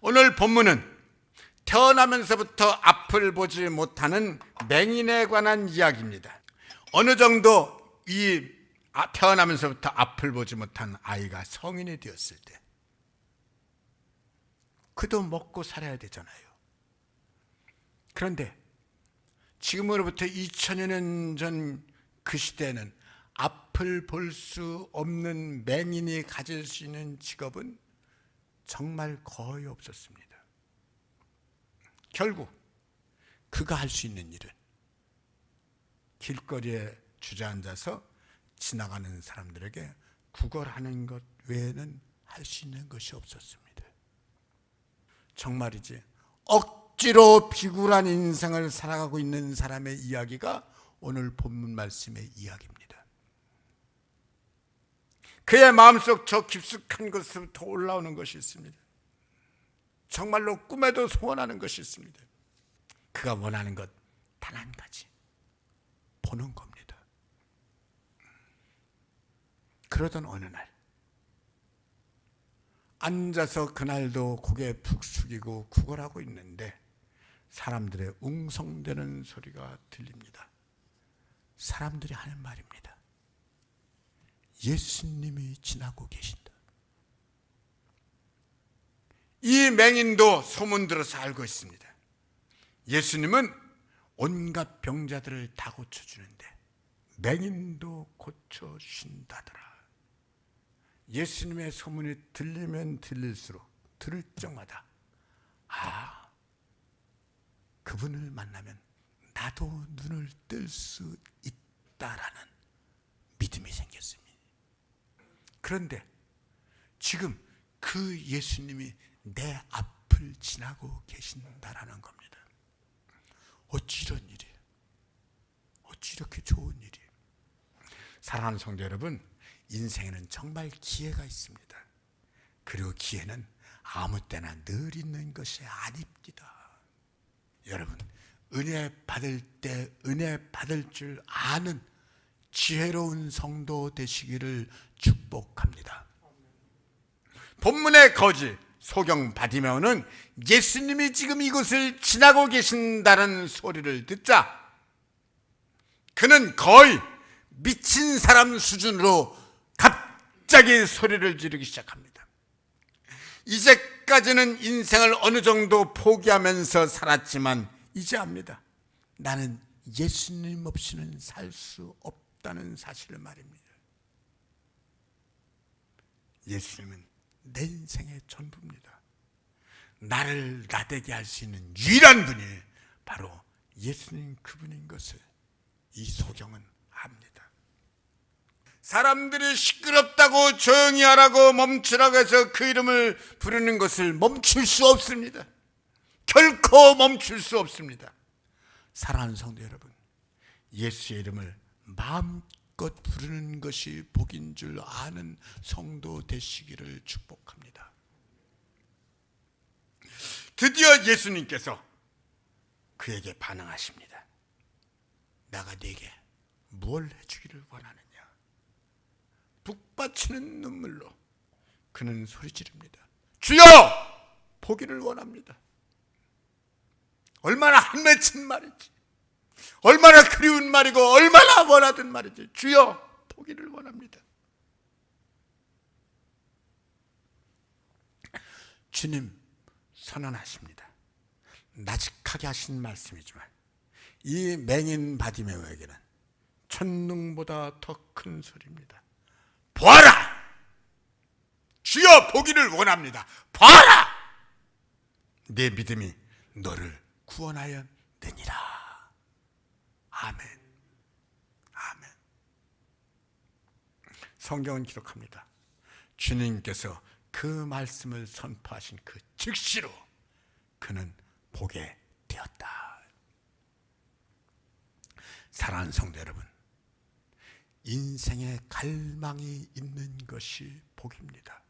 오늘 본문은 태어나면서부터 앞을 보지 못하는 맹인에 관한 이야기입니다. 어느 정도 이 아- 태어나면서부터 앞을 보지 못한 아이가 성인이 되었을 때 그도 먹고 살아야 되잖아요. 그런데 지금으로부터 2000여 년전 그 시대에는 앞을 볼 수 없는 맹인이 가질 수 있는 직업은 정말 거의 없었습니다. 결국 그가 할 수 있는 일은 길거리에 주저앉아서 지나가는 사람들에게 구걸하는 것 외에는 할 수 있는 것이 없었습니다. 정말이지 억지로 비굴한 인생을 살아가고 있는 사람의 이야기가 오늘 본문 말씀의 이야기입니다. 그의 마음속 저 깊숙한 것부터 올라오는 것이 있습니다. 정말로 꿈에도 소원하는 것이 있습니다. 그가 원하는 것 단 한 가지. 보는 겁니다. 그러던 어느 날, 앉아서 그날도 고개 푹 숙이고 구걸하고 있는데 사람들의 웅성대는 소리가 들립니다. 사람들이 하는 말입니다. 예수님이 지나고 계신다. 이 맹인도 소문 들어서 알고 있습니다. 예수님은 온갖 병자들을 다 고쳐주는데 맹인도 고쳐준다더라. 예수님의 소문이 들리면 들릴수록 들을 적마다 아 그분을 만나면 나도 눈을 뜰 수 있다라는 믿음이 생겼습니다. 그런데 지금 그 예수님이 내 앞을 지나고 계신다라는 겁니다. 어찌 이런 일이? 어찌 이렇게 좋은 일이? 사랑하는 성도 여러분, 인생에는 정말 기회가 있습니다. 그리고 기회는 아무 때나 늘 있는 것이 아닙니다. 여러분, 은혜 받을 때 은혜 받을 줄 아는 지혜로운 성도 되시기를 축복합니다. 본문의 거지 소경 바디메오는 예수님이 지금 이곳을 지나고 계신다는 소리를 듣자 그는 거의 미친 사람 수준으로 갑자기 소리를 지르기 시작합니다. 이제까지는 인생을 어느 정도 포기하면서 살았지만 이제 압니다. 나는 예수님 없이는 살 수 없다 는 사실을 말입니다. 예수님은 내 인생의 전부입니다. 나를 나대게 할 수 있는 유일한 분이 바로 예수님 그분인 것을 이 소경은 압니다. 사람들이 시끄럽다고 조용히 하라고 멈추라고 해서 그 이름을 부르는 것을 멈출 수 없습니다. 결코 멈출 수 없습니다. 사랑하는 성도 여러분, 예수의 이름을 마음껏 부르는 것이 복인 줄 아는 성도 되시기를 축복합니다. 드디어 예수님께서 그에게 반응하십니다. 내가 네게 뭘 해주기를 원하느냐? 북받치는 눈물로 그는 소리 지릅니다. 주여! 보기를 원합니다. 얼마나 한맺힌 말이지. 얼마나 그리운 말이고 얼마나 원하던 말이지. 주여 보기를 원합니다. 주님 선언하십니다. 나직하게 하신 말씀이지만 이 맹인 바디메오에게는 천둥보다 더 큰 소리입니다. 보아라! 주여 보기를 원합니다. 보아라! 내 믿음이 너를 구원하였느니라. 아멘. 아멘. 성경은 기록합니다. 주님께서 그 말씀을 선포하신 그 즉시로 그는 보게 되었다. 사랑하는 성도 여러분, 인생에 갈망이 있는 것이 복입니다.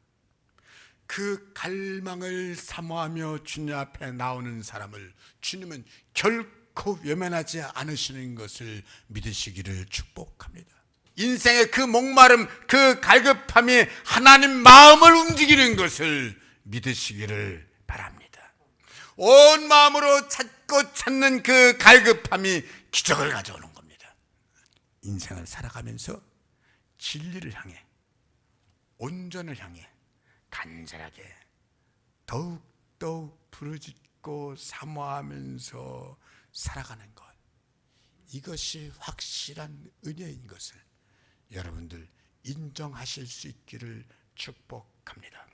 그 갈망을 사모하며 주님 앞에 나오는 사람을 주님은 결 코 외면하지 않으시는 것을 믿으시기를 축복합니다. 인생의 그 목마름, 그 갈급함이 하나님 마음을 움직이는 것을 믿으시기를 바랍니다. 온 마음으로 찾고 찾는 그 갈급함이 기적을 가져오는 겁니다. 인생을 살아가면서 진리를 향해 온전을 향해 간절하게 더욱더욱 부르짖 고 사모하면서 살아가는 것 이것이 확실한 은혜인 것을 여러분들 인정하실 수 있기를 축복합니다.